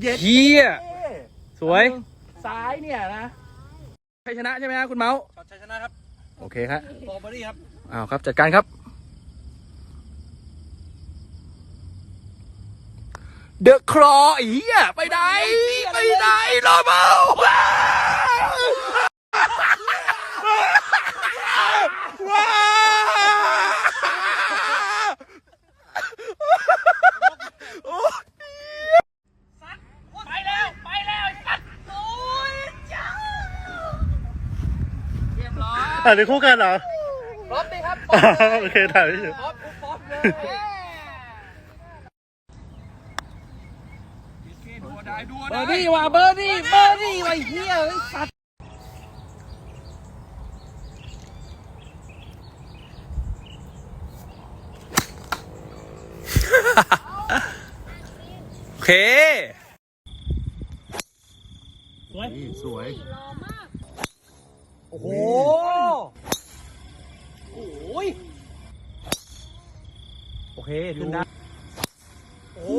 เย็ดเฮียสวย ซ้ายเนี่ยนะใครชนะใช่ไหมฮะคุณเมาส์ช็อตชัยชนะครับโอเคครับสตรอเบอรี่ครับ อ้าวครับจัดการครับ เดอะครอไอ้เหี้ยไปไหนไปไหนรอเมาว้าวว้าว ไปแล้ว ไปแล้วสัตว์โอ้ยจ้าเรียบร้อยอ่านในคู่กันเหรอพร้อมดีครับอ๋อโอเคถ่ายไม่ถึงพร้อมพร้อมเลยเบอร์ดี้ว่ะเบอร์ดี้เบอร์ดี้ว่ะไอ้เฮียไอ้สัตว์โอเค สวยโอ้โห โอเค ขึ้นได้ โอ้